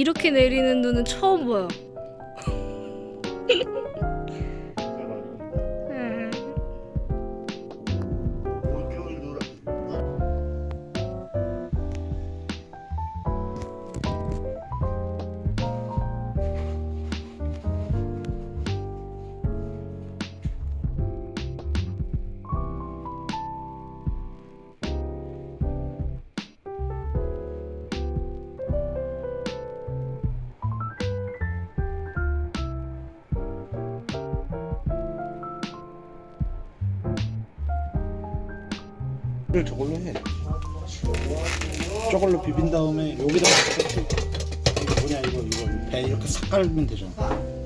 이렇게 내리는 눈은 처음 보여. 를 저걸로 해. 저걸로 비빈 다음에 여기다가 이거 뭐냐 이거 이거 배 이렇게 싹 깔면 되잖아.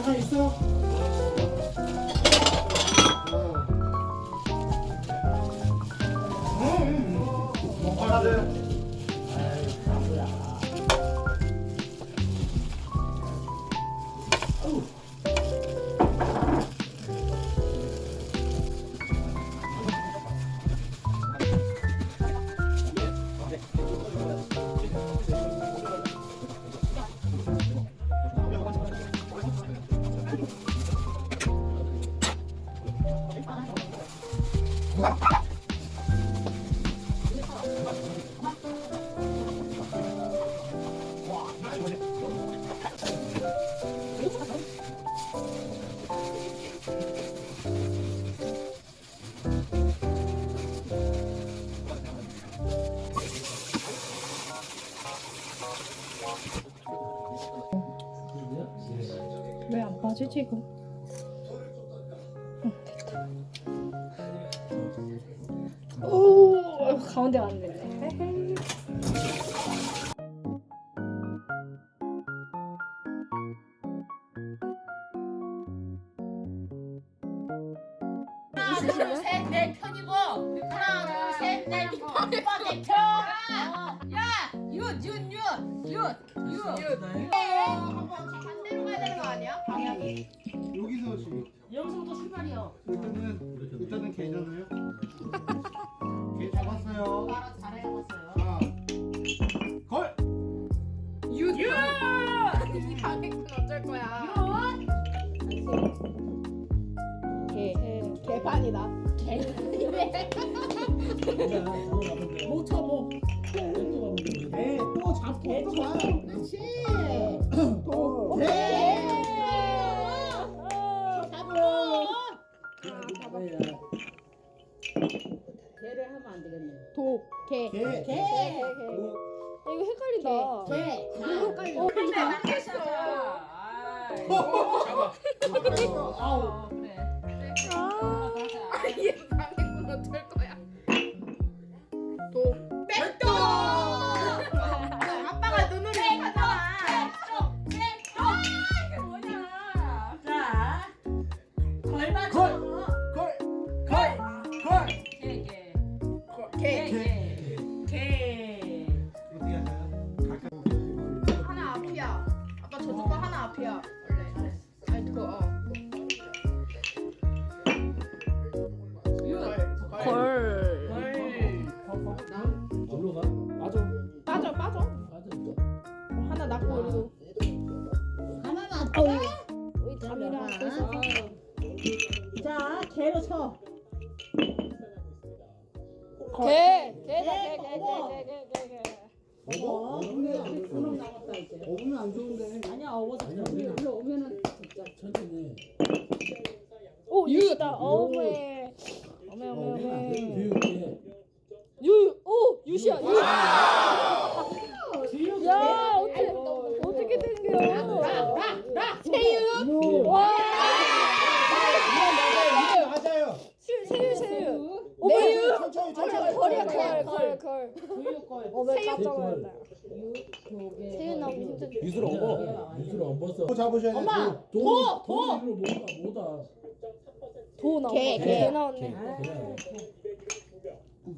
어, 잠깐 있어. 왜 안 빠지지 이거? 응 됐다. 오 가운데. 하나 둘셋내 편이고 하나 둘셋내 오빠 내 편. 반대로 가야 되는 거 아니야? 방향이. 여기서 지금 여기서부터 출발이요. 일단은 일단은 개잖아요. 개 잡았어요. 알아 잘해봤어요. 자, 걸. 윷. 이 방향은 어쩔 거야? 개 개판이다. 개. 못 쳐뭐. 또 봐. 그렇지. 도. 개. 잡어. 개를 하면 안 되겠네. 도. 개. 개. 개. 이거 헷갈린다. 개. 개. 어, 근데 안 됐어. 아우. 얘 방해 하나 앞이야. 원래. 아니 그거. 어. 걸. 걸로 가? 맞아. 빠져 빠져. 맞아. 하나 낳고 우리도. 하나 놔. 우리 담이랑 그래서 자, 개로 쳐. 개. 개다 개. 어. 그럼 남았다 이제. 먹으면 안 좋은데. 아니야, 어워서 아니야. 일로 오면은 천천히. 오 유다. 어메. 어메 어메 어, 어메. 교육해. 유. 오 유시야. 유. 야 어떻게 어떻게 된 거야? 세유. 체육 체육 힘들죠. 안 봤어. 또 잡으셔야 돼. 엄마! 도, 도, 도. 도. 뭐다 뭐다. 도 나오고 개, 개. 개 나왔네.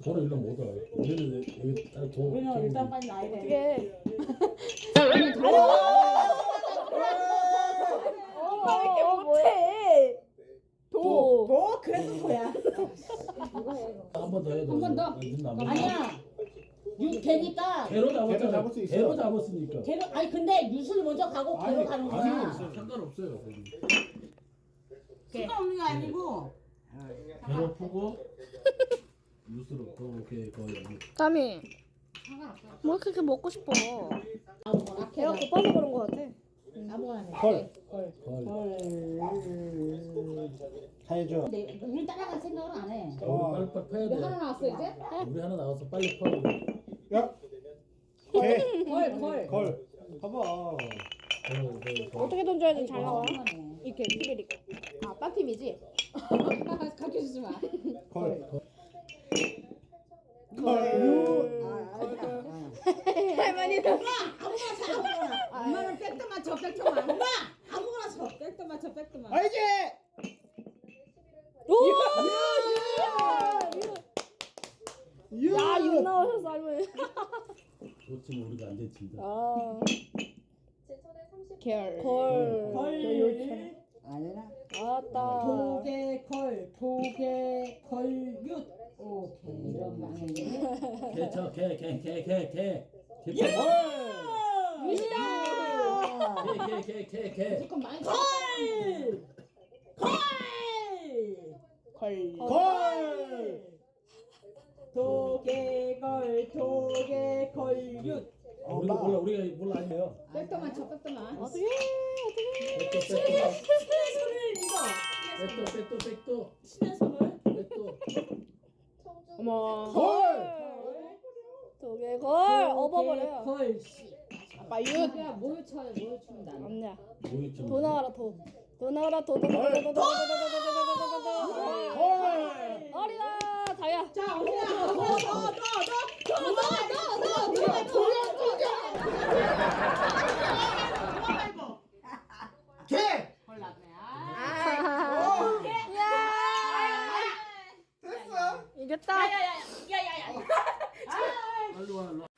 도를 일로 못다 우리는 여기 딱 도. 우리는 일단 빨리 나야 돼. 그게 왜 이렇게 못해? 도. 도 그래서 뭐야? 한번 더 해. 한번 더. 아, 아니야. 되니까 뭐 개로 잡았잖아. 잡을 수 있어. 개로 잡았으니까. 개로 아니 근데 유술 먼저 가고 개로 아니, 가는 거야. 없어요. 상관없어요. 수가 없는 게 아니고 네. 아, 배로 푸고 뉴스로 그렇게 거의 여기. 뭐 그렇게 먹고 싶어 개가 고파서 그런 거 같아 음, 아무거나 헐. 헐. 헐. 가야죠. 근데 우리 따라갈 생각은 안 해. 어. 우리 하나 나왔어 이제? 우리 하나 나와서 빨리 파고. 야. 네. 네. 개. 걸, 걸. 걸. 봐봐. 어떻게 던져야지 잘 나와? 이렇게 삐리릭. 아, 빠팀이지? 가르쳐 주지 마. 걸. 걸. 아, 아, 아. 할머니 엄마! 아무거나 사, 아무거나. 엄마는 백도 맞춰, 백도 맞 엄마! 아무거나 쳐. 백도 맞춰, 백도 맞춰. 알지? 없으면 우리가 안 됐습니다. 아, 결. 걸. 걸. 걸. 아니라 아따. 도개 걸 도개 걸윷 오케이 이런 말이네. 개쳐 개개개개개 미시다. 개개개개개 무조건 많이 걸. 걸. 걸. 도개걸 도개걸윷 우리가 몰라 우리가 몰라 아니에요. 백도만 쳐 백도만 어떻게 백도 백도 신의 손을 백도 백도 백도 신의 손을 백도 어머 걸 도개 걸 업어버려 아빠 윷 야, 뭘 쳐요 뭘 춘다 언니야 나가라 도도 나가라 도도도도도도도도도 죽겠다. 야야야야야야. 어. 아, 아, 일로 와 일로. 와.